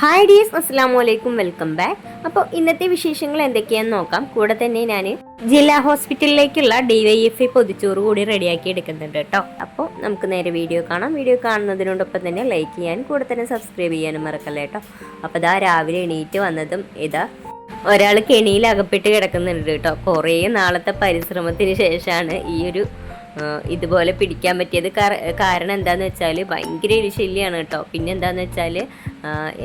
Hi ഡിയസ് അസ്സാം വലൈക്കും welcome back അപ്പോൾ ഇന്നത്തെ വിശേഷങ്ങൾ എന്തൊക്കെയാണെന്ന് നോക്കാം. കൂടെ തന്നെ ഞാൻ ജില്ലാ ഹോസ്പിറ്റലിലേക്കുള്ള ഡി വൈ എഫ് ഐ പൊതിച്ചോറ് കൂടി റെഡിയാക്കി എടുക്കുന്നുണ്ട് കേട്ടോ. അപ്പോൾ നമുക്ക് നേരെ വീഡിയോ കാണാം. വീഡിയോ കാണുന്നതിനോടൊപ്പം തന്നെ ലൈക്ക് ചെയ്യാനും കൂടെ തന്നെ സബ്സ്ക്രൈബ് ചെയ്യാനും മറക്കല്ലേ കേട്ടോ. അപ്പോൾ ഇതാ രാവിലെ എണീറ്റ് വന്നതും ഇതാ ഒരാൾ കെണിയിൽ അകപ്പെട്ട് കിടക്കുന്നുണ്ട് കേട്ടോ. കുറേ നാളത്തെ പരിശ്രമത്തിന് ശേഷമാണ് ഈ ഒരു ഇതുപോലെ പിടിക്കാൻ പറ്റിയത് കാരണം എന്താന്ന് വെച്ചാൽ ഭയങ്കര ഒരു ശല്യമാണ് കേട്ടോ. പിന്നെ എന്താന്ന് വെച്ചാൽ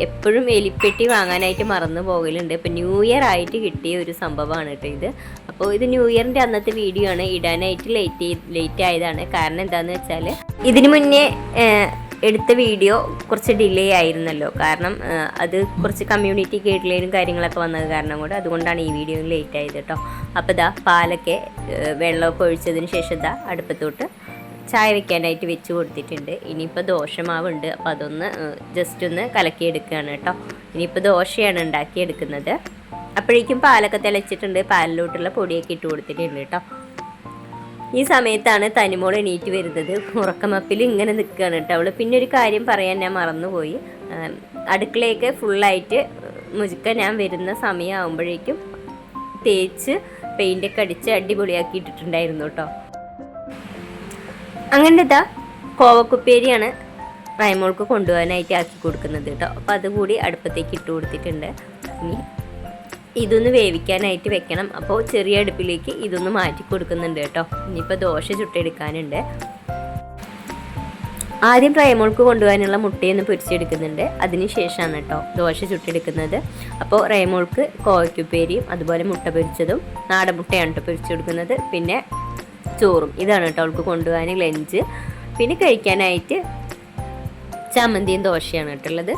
എപ്പോഴും എലിപ്പെട്ടി വാങ്ങാനായിട്ട് മറന്നു പോകലുണ്ട്. ഇപ്പം ന്യൂ ഇയർ ആയിട്ട് കിട്ടിയ ഒരു സംഭവമാണ് കേട്ടോ ഇത്. അപ്പോൾ ഇത് ന്യൂ ഇയറിന്റെ അന്നത്തെ വീഡിയോ ആണ്. ഇടാനായിട്ട് ലേറ്റ് ലേറ്റ് ആയതാണ്. കാരണം എന്താന്ന് വെച്ചാൽ ഇതിനു മുന്നേ എടുത്ത വീഡിയോ കുറച്ച് ഡിലേ ആയിരുന്നല്ലോ. കാരണം അത് കുറച്ച് കമ്മ്യൂണിറ്റി ഗൈഡ്ലൈനും കാര്യങ്ങളൊക്കെ വന്നത് കാരണം കൂടെ അതുകൊണ്ടാണ് ഈ വീഡിയോ ലേറ്റ് ആയത് കേട്ടോ അപ്പോൾ ഇതാ പാലൊക്കെ വെള്ളമൊക്കെ ഒഴിച്ചതിന് ശേഷം ഇതാ അടുപ്പത്തോട്ട് ചായ വെക്കാനായിട്ട് വെച്ച് കൊടുത്തിട്ടുണ്ട്. ഇനിയിപ്പോൾ ദോശമാവുണ്ട്. അപ്പോൾ അതൊന്ന് ജസ്റ്റ് ഒന്ന് കലക്കിയെടുക്കുകയാണ് കേട്ടോ ഇനിയിപ്പോൾ ദോശയാണ് ഉണ്ടാക്കിയെടുക്കുന്നത്. അപ്പോഴേക്കും പാലൊക്കെ തിളച്ചിട്ടുണ്ട്. പാലിലോട്ടുള്ള പൊടിയൊക്കെ ഇട്ട് കൊടുത്തിട്ടുണ്ട് കേട്ടോ ഈ സമയത്താണ് തനിമോൾ എണീറ്റ് വരുന്നത്. ഉറക്കമപ്പിൽ ഇങ്ങനെ നിൽക്കുകയാണ് കേട്ടോ. അവൾ പിന്നെ ഒരു കാര്യം പറയാൻ ഞാൻ മറന്നുപോയി. അടുക്കളയൊക്കെ ഫുള്ളായിട്ട് മുജുക്ക ഞാൻ വരുന്ന സമയമാകുമ്പോഴേക്കും തേച്ച് പെയിന്റൊക്കെ അടിച്ച് അടിപൊളിയാക്കി ഇട്ടിട്ടുണ്ടായിരുന്നു കേട്ടോ. അങ്ങനെ ഇതാ കോവക്കുപ്പേരിയാണ് റൈമോൾക്ക് കൊണ്ടുപോകാനായിട്ട് ആക്കി കൊടുക്കുന്നത് കേട്ടോ. അപ്പോൾ അതുകൂടി അടുപ്പത്തേക്ക് ഇട്ട് കൊടുത്തിട്ടുണ്ട്. ഇനി ഇതൊന്ന് വേവിക്കാനായിട്ട് വെക്കണം. അപ്പോൾ ചെറിയ അടുപ്പിലേക്ക് ഇതൊന്ന് മാറ്റി കൊടുക്കുന്നുണ്ട് കേട്ടോ. ഇനിയിപ്പോൾ ദോശ ചുട്ടെടുക്കാനുണ്ട്. ആദ്യം റേമോൾക്ക് കൊണ്ടുപോകാനുള്ള മുട്ടയൊന്ന് പൊരിച്ചെടുക്കുന്നുണ്ട്. അതിന് ശേഷമാണ് കേട്ടോ ദോശ ചുട്ടെടുക്കുന്നത്. അപ്പോൾ റയമോൾക്ക് കോവയ്ക്കുപ്പേരിയും അതുപോലെ മുട്ട പൊരിച്ചതും നാടൻ മുട്ടയാണ് കേട്ടോ പൊരിച്ചു കൊടുക്കുന്നത്. പിന്നെ ചോറും. ഇതാണ് കേട്ടോ അവൾക്ക് കൊണ്ടുപോകാൻ ലഞ്ച്. പിന്നെ കഴിക്കാനായിട്ട് ചമ്മന്തിയും ദോശയാണ് കേട്ടുള്ളത്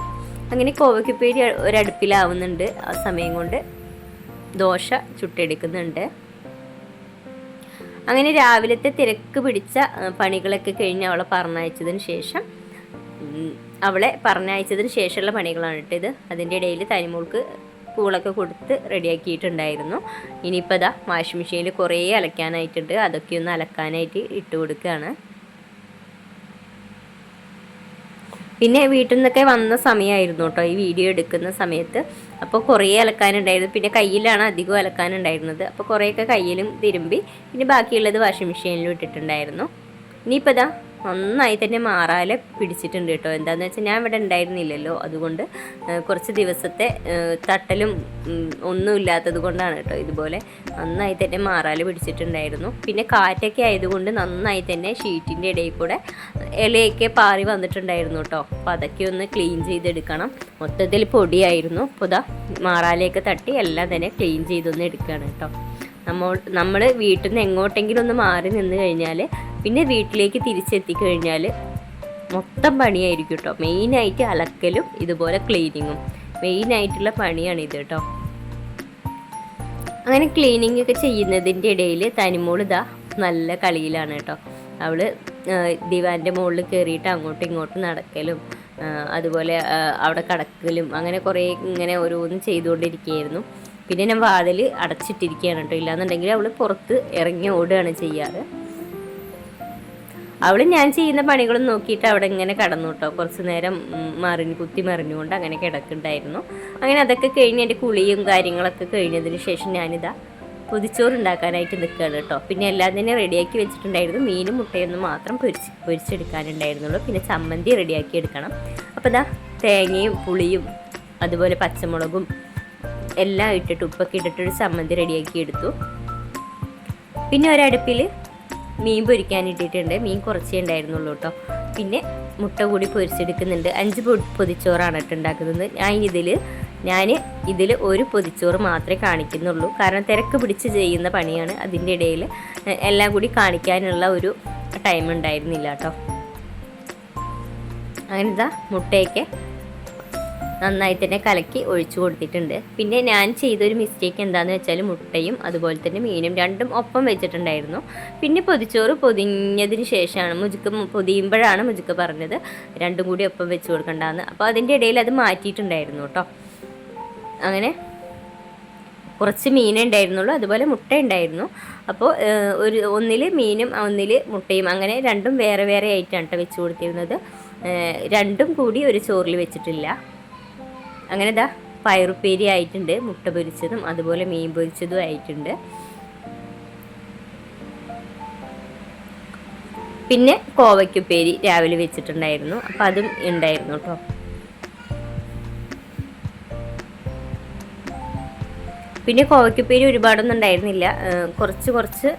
അങ്ങനെ കോവയ്ക്കുപ്പേരി ഒരടുപ്പിലാവുന്നുണ്ട് ആ സമയം കൊണ്ട്. ദോശ ചുട്ടെടുക്കുന്നുണ്ട്. അങ്ങനെ രാവിലത്തെ തിരക്ക് പിടിച്ച പണികളൊക്കെ കഴിഞ്ഞ് അവളെ പറഞ്ഞയച്ചതിന് ശേഷം അവളെ പറഞ്ഞയച്ചതിന് ശേഷമുള്ള പണികളാണ് കേട്ടോ ഇത്. അതിന്റെ ഇടയിൽ തനിമോൾക്ക് കൂളൊക്കെ കൊടുത്ത് റെഡിയാക്കിയിട്ടുണ്ടായിരുന്നു. ഇനിയിപ്പോൾ ഇതാ വാഷിംഗ് മെഷീനിൽ കുറേ അലക്കാനായിട്ടുണ്ട്. അതൊക്കെ ഒന്ന് അലക്കാനായിട്ട് ഇട്ട് കൊടുക്കുകയാണ്. പിന്നെ വീട്ടിൽ നിന്നൊക്കെ വന്ന സമയമായിരുന്നു കേട്ടോ ഈ വീഡിയോ എടുക്കുന്ന സമയത്ത്. അപ്പോൾ കുറേ അലക്കാനുണ്ടായിരുന്നു. പിന്നെ കയ്യിലാണ് അധികം അലക്കാനുണ്ടായിരുന്നത്. അപ്പോൾ കുറേയൊക്കെ കയ്യിലും തിരുമ്പി. പിന്നെ ബാക്കിയുള്ളത് വാഷിംഗ് മെഷീനിലും ഇട്ടിട്ടുണ്ടായിരുന്നു. ഇനിയിപ്പോൾ ഇതാ നന്നായി തന്നെ മാറാലെ പിടിച്ചിട്ടുണ്ട് കേട്ടോ. എന്താണെന്ന് വെച്ചാൽ ഞാൻ ഇവിടെ ഉണ്ടായിരുന്നില്ലല്ലോ. അതുകൊണ്ട് കുറച്ച് ദിവസത്തെ തട്ടലും ഒന്നുമില്ലാത്തത് കൊണ്ടാണ് കേട്ടോ ഇതുപോലെ നന്നായി തന്നെ മാറാൽ പിടിച്ചിട്ടുണ്ടായിരുന്നു. പിന്നെ കാറ്റൊക്കെ ആയതുകൊണ്ട് നന്നായി തന്നെ ഷീറ്റിന്റെ ഇടയിൽ കൂടെ ഇലയൊക്കെ പാറി വന്നിട്ടുണ്ടായിരുന്നു കേട്ടോ. അപ്പോൾ അതൊക്കെ ഒന്ന് ക്ലീൻ ചെയ്തെടുക്കണം. മൊത്തത്തിൽ പൊടിയായിരുന്നു. അപ്പോൾ ഇതാ മാറാലയൊക്കെ തട്ടി എല്ലാം തന്നെ ക്ലീൻ ചെയ്തൊന്ന് എടുക്കുകയാണ് കേട്ടോ. നമ്മൾ നമ്മൾ വീട്ടിൽ നിന്ന് എങ്ങോട്ടെങ്കിലും ഒന്ന് മാറി നിന്ന് കഴിഞ്ഞാൽ പിന്നെ വീട്ടിലേക്ക് തിരിച്ചെത്തി കഴിഞ്ഞാൽ മൊത്തം പണിയായിരിക്കും കേട്ടോ മെയിനായിട്ട് അലക്കലും ഇതുപോലെ ക്ലീനിങ്ങും മെയിനായിട്ടുള്ള പണിയാണ് ഇത് കേട്ടോ അങ്ങനെ ക്ലീനിങ് ഒക്കെ ചെയ്യുന്നതിന്റെ ഇടയിൽ തനിമോൾ ഇതാ നല്ല കളിയിലാണ് കേട്ടോ അവൾ ദിവാന്റെ മുകളിൽ കയറിയിട്ട് അങ്ങോട്ടും ഇങ്ങോട്ടും നടക്കലും അതുപോലെ അവിടെ കടക്കലും അങ്ങനെ കുറേ ഇങ്ങനെ ഓരോന്നും ചെയ്തുകൊണ്ടിരിക്കുകയായിരുന്നു. പിന്നെ ഞാൻ വാതിൽ അടച്ചിട്ടിരിക്കുകയാണ് കേട്ടോ ഇല്ലാന്നുണ്ടെങ്കിൽ അവൾ പുറത്ത് ഇറങ്ങി ഓടുകയാണ് ചെയ്യാറ്. അവൾ ഞാൻ ചെയ്യുന്ന പണികളും നോക്കിയിട്ട് അവിടെ ഇങ്ങനെ കടന്നു കേട്ടോ കുറച്ച് നേരം മറിഞ്ഞു കുത്തി മറിഞ്ഞുകൊണ്ട് അങ്ങനെ കിടക്കുന്നുണ്ടായിരുന്നു. അങ്ങനെ അതൊക്കെ കഴിഞ്ഞ് എന്റെ കുളിയും കാര്യങ്ങളൊക്കെ കഴിഞ്ഞതിന് ശേഷം ഞാനിതാ പൊതിച്ചോറ് ഉണ്ടാക്കാനായിട്ട് നിൽക്കുകയാണ് കേട്ടോ പിന്നെ എല്ലാം തന്നെ റെഡിയാക്കി വെച്ചിട്ടുണ്ടായിരുന്നു. മീനും മുട്ടയൊന്നും മാത്രം പൊരിച്ച് പൊരിച്ചെടുക്കാനുണ്ടായിരുന്നുള്ളൂ. പിന്നെ ചമ്മന്തി റെഡിയാക്കി എടുക്കണം. അപ്പോൾ ഇതാ തേങ്ങയും പുളിയും അതുപോലെ പച്ചമുളകും എല്ലാം ഇട്ടിട്ട് ഉപ്പൊക്കെ ഇട്ടിട്ടൊരു ചമ്മന്തി റെഡിയാക്കി എടുത്തു. പിന്നെ ഒരടുപ്പിൽ മീൻ പൊരിക്കാൻ ഇട്ടിട്ടുണ്ട്. മീൻ കുറച്ചേ ഉണ്ടായിരുന്നുള്ളൂ കേട്ടോ. പിന്നെ മുട്ട കൂടി പൊരിച്ചെടുക്കുന്നുണ്ട്. അഞ്ച് പൊതിച്ചോറാണ് കേട്ടോ ഉണ്ടാക്കുന്നത്. ഞാൻ ഇതിൽ ഞാൻ ഇതിൽ ഒരു പൊതിച്ചോറ് മാത്രമേ കാണിക്കുന്നുള്ളൂ. കാരണം തിരക്ക് പിടിച്ച് ചെയ്യുന്ന പണിയാണ്. അതിന്റെ ഇടയിൽ എല്ലാം കൂടി കാണിക്കാനുള്ള ഒരു ടൈം ഉണ്ടായിരുന്നില്ല കേട്ടോ. അങ്ങനെ ഇതാ മുട്ടയൊക്കെ നന്നായി തന്നെ കലക്കി ഒഴിച്ചു കൊടുത്തിട്ടുണ്ട്. പിന്നെ ഞാൻ ചെയ്തൊരു മിസ്റ്റേക്ക് എന്താന്ന് വെച്ചാൽ മുട്ടയും അതുപോലെ തന്നെ മീനും രണ്ടും ഒപ്പം വെച്ചിട്ടുണ്ടായിരുന്നു. പിന്നെ പൊതിച്ചോറ് പൊതിഞ്ഞതിന് ശേഷമാണ് മുജുക്ക് പൊതിയുമ്പോഴാണ് മുജുക്ക് പറഞ്ഞത് രണ്ടും കൂടി ഒപ്പം വെച്ച് കൊടുക്കണ്ടെന്ന്. അപ്പോൾ അതിന്റെ ഇടയിൽ അത് മാറ്റിയിട്ടുണ്ടായിരുന്നു കേട്ടോ. അങ്ങനെ കുറച്ച് മീനേ ഉണ്ടായിരുന്നുള്ളൂ അതുപോലെ മുട്ട ഉണ്ടായിരുന്നു. അപ്പോൾ ഒരു ഒന്നിൽ മീനും ഒന്നിൽ മുട്ടയും അങ്ങനെ രണ്ടും വേറെ വേറെ ആയിട്ടാണ് കേട്ടോ വെച്ച് കൊടുത്തിരുന്നത്. രണ്ടും കൂടി ഒരു ചോറിൽ വെച്ചിട്ടില്ല. അങ്ങനെ ഇതാ പയറുപ്പേരി ആയിട്ടുണ്ട് മുട്ട പൊരിച്ചതും അതുപോലെ മീൻ പൊരിച്ചതും ആയിട്ടുണ്ട്. പിന്നെ കോവയ്ക്കുപ്പേരി രാവിലെ വെച്ചിട്ടുണ്ടായിരുന്നു അപ്പം അതും ഉണ്ടായിരുന്നു കേട്ടോ പിന്നെ കോവയ്ക്കുപ്പേരി ഒരുപാടൊന്നും ഉണ്ടായിരുന്നില്ല കുറച്ച് കുറച്ച്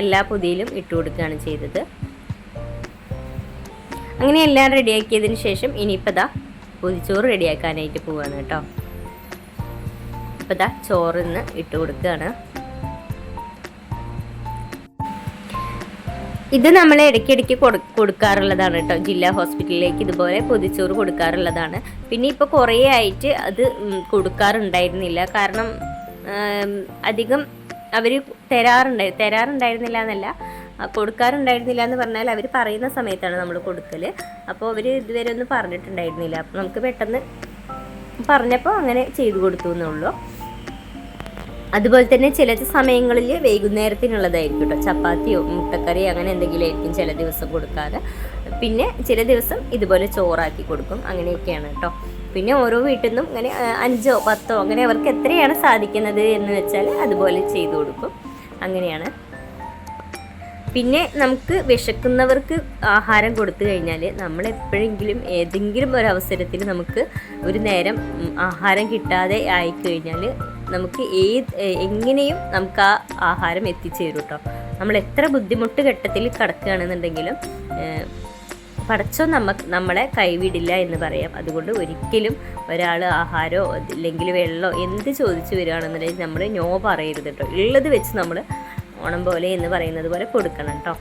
എല്ലാ പൊതിയിലും ഇട്ട് കൊടുക്കുകയാണ് ചെയ്തത്. അങ്ങനെ എല്ലാം റെഡിയാക്കിയതിന് ശേഷം ഇനിയിപ്പോൾ പൊതിച്ചോറ് റെഡിയാക്കാനായിട്ട് പോവാണ് കേട്ടോ. ഇപ്പോൾ ദാ ചോറിന്ന് ഇട്ട് കൊടുക്കുകയാണ് ഇത് നമ്മൾ ഇടയ്ക്കിടയ്ക്ക് കൊടു കൊടുക്കാറുള്ളതാണ് കേട്ടോ. ജില്ലാ ഹോസ്പിറ്റലിലേക്ക് ഇതുപോലെ പൊതിച്ചോറ് കൊടുക്കാറുള്ളതാണ്. പിന്നെ ഇപ്പോൾ കുറേ ആയിട്ട് അത് കൊടുക്കാറുണ്ടായിരുന്നില്ല. കാരണം അധികം അവർ തരാറുണ്ടായി തരാറുണ്ടായിരുന്നില്ല എന്നല്ല. കൊടുക്കാറുണ്ടായിരുന്നില്ല എന്ന് പറഞ്ഞാൽ അവർ പറയുന്ന സമയത്താണ് നമ്മൾ കൊടുക്കൽ അപ്പോൾ അവർ ഇതുവരെ ഒന്നും പറഞ്ഞിട്ടുണ്ടായിരുന്നില്ല. അപ്പോൾ നമുക്ക് പെട്ടെന്ന് പറഞ്ഞപ്പോൾ അങ്ങനെ ചെയ്തു കൊടുത്തു എന്നുള്ളൂ. അതുപോലെ തന്നെ ചില സമയങ്ങളിൽ വൈകുന്നേരത്തിനുള്ളതായിരിക്കും കേട്ടോ ചപ്പാത്തിയോ മുട്ടക്കറിയോ അങ്ങനെ എന്തെങ്കിലും ആയിരിക്കും ചില ദിവസം കൊടുക്കാതെ പിന്നെ ചില ദിവസം ഇതുപോലെ ചോറാക്കി കൊടുക്കും. അങ്ങനെയൊക്കെയാണ് കേട്ടോ പിന്നെ ഓരോ വീട്ടിൽ നിന്നും ഇങ്ങനെ അഞ്ചോ പത്തോ അങ്ങനെ അവർക്ക് എത്രയാണ് സാധിക്കുന്നത് എന്ന് വെച്ചാൽ അതുപോലെ ചെയ്തു കൊടുക്കും. അങ്ങനെയാണ്. പിന്നെ നമുക്ക് വിശക്കുന്നവർക്ക് ആഹാരം കൊടുത്തു കഴിഞ്ഞാൽ നമ്മൾ എപ്പോഴെങ്കിലും ഏതെങ്കിലും ഒരു അവസരത്തിൽ നമുക്ക് ഒരു നേരം ആഹാരം കിട്ടാതെ ആയിക്കഴിഞ്ഞാൽ നമുക്ക് ഏത് എങ്ങനെയും നമുക്ക് ആ ആഹാരം എത്തിച്ചേരും കേട്ടോ. നമ്മൾ എത്ര ബുദ്ധിമുട്ട് ഘട്ടത്തിൽ കിടക്കുകയാണെന്നുണ്ടെങ്കിലും പടച്ചോ നമുക്ക് നമ്മളെ കൈവിടില്ല എന്ന് പറയാം. അതുകൊണ്ട് ഒരിക്കലും ഒരാൾ ആഹാരമോ അല്ലെങ്കിൽ വെള്ളമോ എന്ത് ചോദിച്ചു വരികയാണെന്നുണ്ടെങ്കിൽ നമ്മൾ നോ പറയരുത് കേട്ടോ. ഉള്ളത് വെച്ച് നമ്മൾ ഓണം പോലെ എന്ന് പറയുന്നത് പോലെ കൊടുക്കണം കേട്ടോ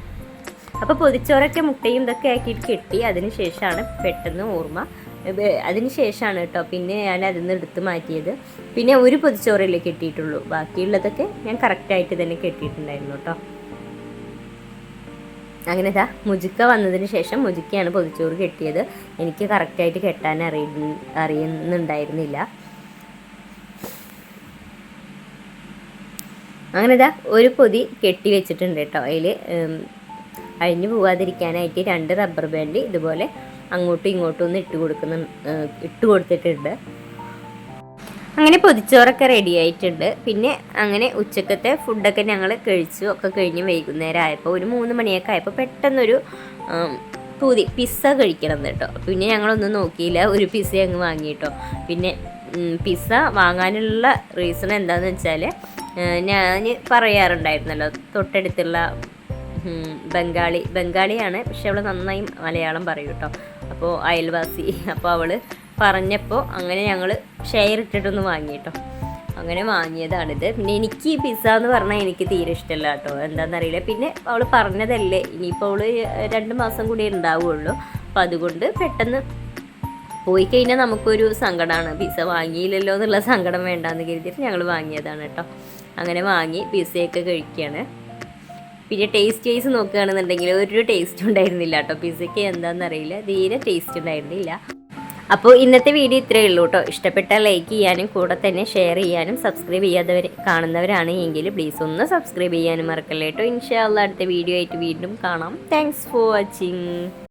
അപ്പോൾ പൊതിച്ചോറൊക്കെ മുട്ടയും ഇതൊക്കെ ആക്കിയിട്ട് കെട്ടി അതിന് ശേഷമാണ് പെട്ടെന്ന് ഓർമ്മ. അതിന് ശേഷമാണ് കേട്ടോ പിന്നെ ഞാൻ അതിൽ നിന്ന് എടുത്ത് മാറ്റിയത്. പിന്നെ ഒരു പൊതിച്ചോറല്ലേ കെട്ടിയിട്ടുള്ളൂ. ബാക്കിയുള്ളതൊക്കെ ഞാൻ കറക്റ്റായിട്ട് തന്നെ കെട്ടിയിട്ടുണ്ടായിരുന്നു കേട്ടോ അങ്ങനെ ഇതാ മുജുക്ക വന്നതിന് ശേഷം മുജുക്കയാണ് പൊതിച്ചോറ് കെട്ടിയത്. എനിക്ക് കറക്റ്റായിട്ട് കെട്ടാൻ അറിയ അറിയുന്നുണ്ടായിരുന്നില്ല. അങ്ങനെ ഇതാ ഒരു പൊതി കെട്ടി വെച്ചിട്ടുണ്ട് കേട്ടോ. അതിൽ അഴിഞ്ഞു പോകാതിരിക്കാനായിട്ട് രണ്ട് റബ്ബർ ബാൻഡ് ഇതുപോലെ അങ്ങോട്ടും ഇങ്ങോട്ടും ഒന്ന് ഇട്ട് കൊടുക്കുന്ന ഇട്ട് കൊടുത്തിട്ടുണ്ട്. അങ്ങനെ പൊതിച്ചോറൊക്കെ റെഡി ആയിട്ടുണ്ട്. പിന്നെ അങ്ങനെ ഉച്ചക്കത്തെ ഫുഡൊക്കെ ഞങ്ങൾ കഴിച്ചു ഒക്കെ കഴിഞ്ഞ് വൈകുന്നേരം ആയപ്പോൾ ഒരു മൂന്ന് മണിയൊക്കെ ആയപ്പോൾ പെട്ടെന്നൊരു പൂതി പിസ്സ കഴിക്കണം കേട്ടോ. പിന്നെ ഞങ്ങളൊന്നും നോക്കിയില്ല ഒരു പിസ്സ അങ്ങ് വാങ്ങി കേട്ടോ പിന്നെ പിസ്സ വാങ്ങാനുള്ള റീസൺ എന്താണെന്ന് വെച്ചാൽ ഞാൻ പറയാറുണ്ടായിരുന്നല്ലോ തൊട്ടടുത്തുള്ള ബംഗാളി ബംഗാളിയാണ് പക്ഷെ അവൾ നന്നായി മലയാളം പറയും കേട്ടോ. അപ്പോൾ അയൽവാസി അപ്പോൾ അവൾ പറഞ്ഞപ്പോൾ അങ്ങനെ ഞങ്ങൾ ഷെയർ ഇട്ടിട്ടൊന്ന് വാങ്ങി കേട്ടോ. അങ്ങനെ വാങ്ങിയതാണിത്. പിന്നെ എനിക്ക് പിസ്സ എന്ന് പറഞ്ഞാൽ എനിക്ക് തീരെ ഇഷ്ടമല്ല കേട്ടോ. എന്താണെന്നറിയില്ല പിന്നെ അവൾ പറഞ്ഞതല്ലേ ഇനിയിപ്പോൾ അവൾ രണ്ട് മാസം കൂടി ഉണ്ടാവുകയുള്ളൂ അപ്പോൾ അതുകൊണ്ട് പെട്ടെന്ന് പോയി കഴിഞ്ഞാൽ നമുക്കൊരു സങ്കടമാണ് പിസ്സ വാങ്ങിയില്ലല്ലോ എന്നുള്ള സങ്കടം വേണ്ടാന്ന് കരുതിയിട്ട് ഞങ്ങൾ വാങ്ങിയതാണ് കേട്ടോ അങ്ങനെ വാങ്ങി പിസ്സയൊക്കെ കഴിക്കുകയാണ് പിന്നെ ടേസ്റ്റ് വൈസ് നോക്കുകയാണെന്നുണ്ടെങ്കിൽ ഒരു ടേസ്റ്റ് ഉണ്ടായിരുന്നില്ല കേട്ടോ പിസ്സയ്ക്ക് എന്താണെന്നറിയില്ല തീരെ ടേസ്റ്റ് ഉണ്ടായിരുന്നില്ല. അപ്പോൾ ഇന്നത്തെ വീഡിയോ ഇത്രയേ ഉള്ളൂ കേട്ടോ ഇഷ്ടപ്പെട്ടാൽ ലൈക്ക് ചെയ്യാനും കൂടെ തന്നെ ഷെയർ ചെയ്യാനും സബ്സ്ക്രൈബ് ചെയ്യാത്തവർ കാണുന്നവരാണ് എങ്കിൽ പ്ലീസ് ഒന്ന് സബ്സ്ക്രൈബ് ചെയ്യാനും മറക്കല്ലേ കേട്ടോ ഇൻഷാല്ല അടുത്ത വീഡിയോ ആയിട്ട് വീണ്ടും കാണാം. Thanks for watching